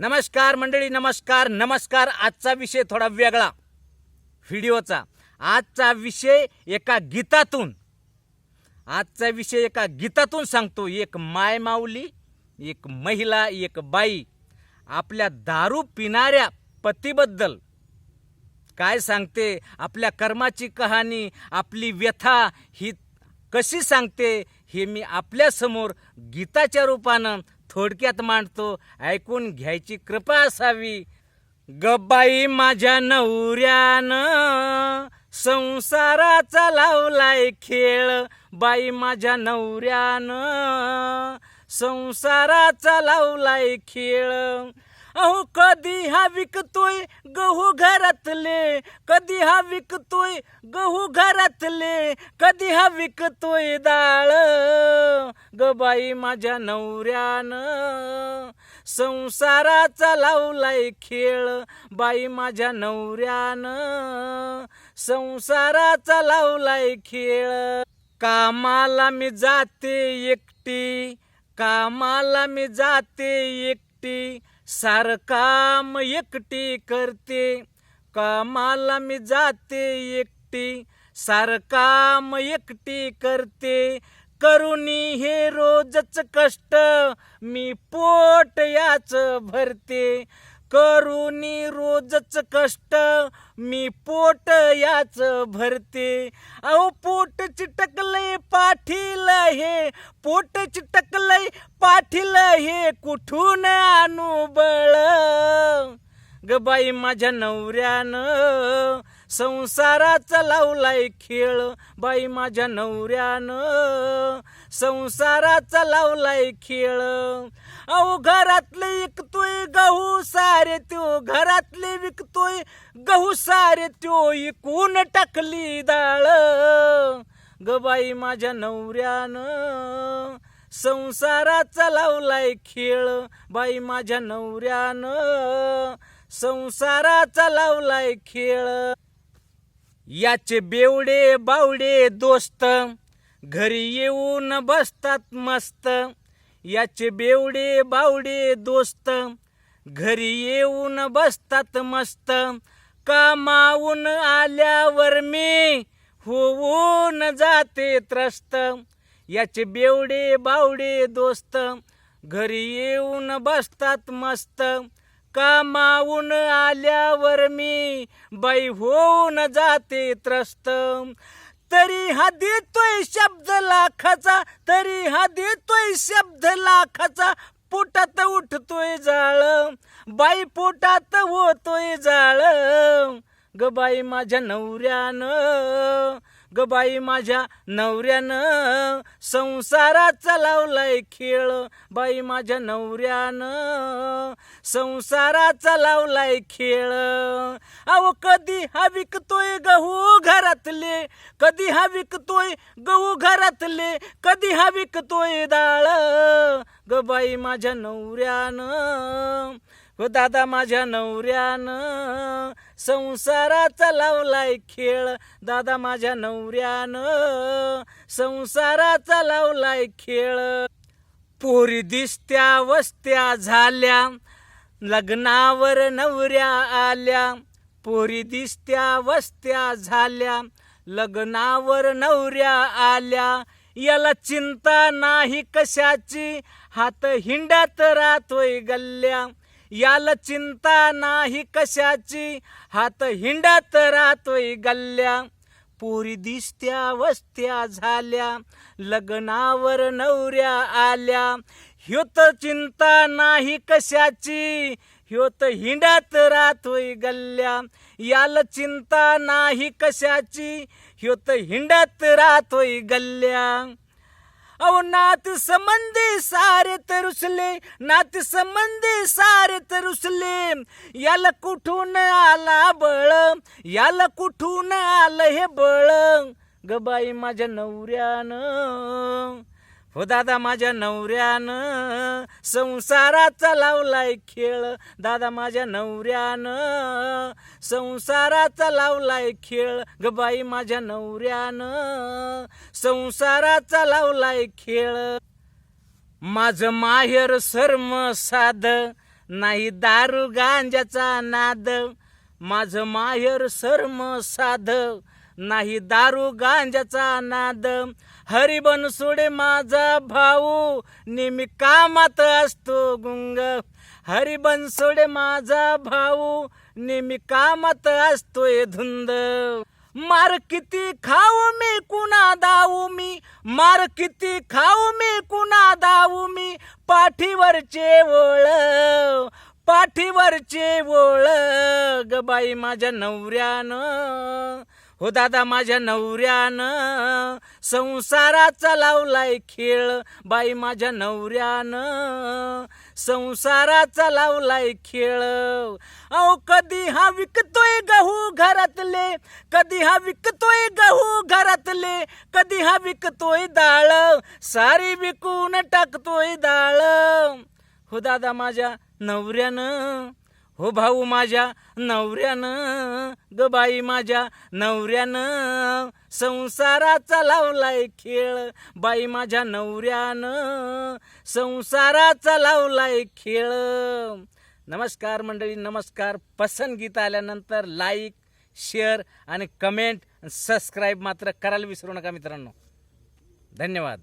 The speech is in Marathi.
नमस्कार मंडळी नमस्कार नमस्कार. आजचा विषय थोडा वेगळा. व्हिडिओचा. आजचा विषय एका गीतातून. आजचा विषय एका गीतातून सांगतो. एक माय माऊली एक महिला एक बाई आपल्या दारू पिणाऱ्या पतीबद्दल. काय सांगते? आपल्या कर्माची कहाणी आपली व्यथा ही कशी सांगते? हे मी आपल्यासमोर गीताच्या रूपानं थोडक्यात मांडतो ऐकून घ्यायची कृपा असावी. गब्बाई माझ्या नवऱ्यानं संसाराचा लावलाय खेळ. बाई माझ्या नवऱ्यानं संसाराचा लावलाय खेळ. अहो कधी हा विकतोय गहू घरातले? कधी हा विकतोय गहू घरातले? कधी हा विकतोय डाळ ग बाई माझ्या नवऱ्यानं संसाराचा लावलाय खेळ. बाई माझ्या नवऱ्यानं संसाराचा लावलाय खेळ. कामाला मी जाते एकटी. कामाला मी जाते एकटी. सार काम एकटी करते कामाला मी जाते एकटी. सार काम एकटी करते करुणी हे रोजच कष्ट मी पोट याच भरते. करूनी रोजच कष्ट मी पोट याच भरते. अहो पोट चिटकलय पाठील हे पोट चिटकलय पाठील हे कुठून आणू बळ? ग बाई माझ्या नवऱ्यानं संसाराचा लावलाय खेळ बाई माझ्या नवऱ्यानं. संसाराचा लावलाय खेळ. अहो घरातले विकतोय गहू सारे त्यो घरातले विकतोय गहू सारे त्यो इकून टाकली डाळ. ग बाई माझ्या नवऱ्यानं संसाराचा लावलाय खेळ बाई माझ्या नवऱ्यानं. संसाराचा लावलाय खेळ. याचे बेवडे बावडे दोस्त. घरी येऊन बसतात मस्त. याचे बेवडे बावडे दोस्त. घरी येऊन बसतात मस्त. कामावून आल्यावर मी होऊन जाते त्रस्त. याचे बेवडे बावडे दोस्त. घरी येऊन बसतात मस्त. कामावून आल्यावर मी बाई होऊन जाते त्रस्त. तरी हा देतोय शब्द लाखाचा तरी हा देतोय शब्द लाखाचा पोटात उठतोय जाळ. बाई पोटात होतोय जाळ. ग बाई माझ्या नवऱ्यानं ग बाई माझ्या नवऱ्यानं संसाराचा लावलाय खेळ. बाई माझ्या नवऱ्यानं संसाराचा लावलाय खेळ. अहो कधी हा विकतोय गहू घरातले? कधी हा विकतोय गहू घरातले? कधी हा विकतोय डाळ? ग बाई माझ्या नवऱ्यानं हो दादा माझ्या नवऱ्यानं संसाराचा लावलाय खेळ. दादा माझ्या नवऱ्यानं संसाराचा लावलाय खेळ. पोरी दिसत्या वस्त्या झाल्या. लग्नावर नवऱ्या आल्या. पोरी दिसत्या वस्त्या झाल्या. लग्नावर नवऱ्या आल्या. याला चिंता नाही कशाची. हात हिंडात राहतोय गल्ल्या. याला चिंता नाही कशाची? हात हिंडत राहतोय गल्ल्या. पोरी दिसत्या वस्त्या झाल्या. लग्नावर नवऱ्या आल्या. ह्यो चिंता नाही कशाची? ह्यो तर हिंडत राहतोय गल्ल्या. याला चिंता नाही कशाची? ह्यो तर हिंडत राहतोय गल्ल्या. अहो नात संबंधी सारे तरुसले नात संबंधी सारे तरुसले याला कुठून आला बळ? याला कुठून आलं हे बळ? गबाई माझ्या नवऱ्यानं. हो दादा माझ्या नवऱ्यानं संसाराचा लावलाय खेळ. दादा माझ्या नवऱ्यानं संसाराचा लावलाय खेळ. ग बाई माझ्या नवऱ्यानं संसाराचा लावलाय खेळ. माझं माहेर सर्म साध नाही दारू गांजाचा नाद. माझं माहेर सर्म साध नाही दारू गांजाचा नाद. हरिबन सोडे माझा भाऊ. नेहमी कामात असतो गुंग. हरिबन सोडे माझा भाऊ. नेहमी कामात असतोय धुंद. मार किती खाऊ मी कुणा दाऊ मी? मार किती खाऊ मी कुणा दाऊ मी? पाठीवरचे ओळ. पाठीवरचे ओळ. ग बाई माझ्या नवऱ्यानं हो दादा माझ्या नवऱ्यानं संसाराचा लावलाय खेळ. बाई माझ्या नवऱ्यानं संसाराचा लावलाय खेळ. अहो कधी हा विकतोय गहू घरातले? कधी हा विकतोय गहू घरातले? कधी हा विकतोय डाळ? सारी विकून टाकतोय डाळ. हो दादा माझ्या नवऱ्यानं हो भाऊ माझ्या नवऱ्यानं ग बाई माझ्या नवऱ्यानं संसाराचा लावलाय खेळ. बाई माझ्या नवऱ्यानं संसाराचा लावलाय खेळ. नमस्कार मंडळी नमस्कार. पसंत आल्यानंतर लाईक शेअर आणि कमेंट सबस्क्राईब मात्र करायला विसरू नका मित्रांनो. धन्यवाद.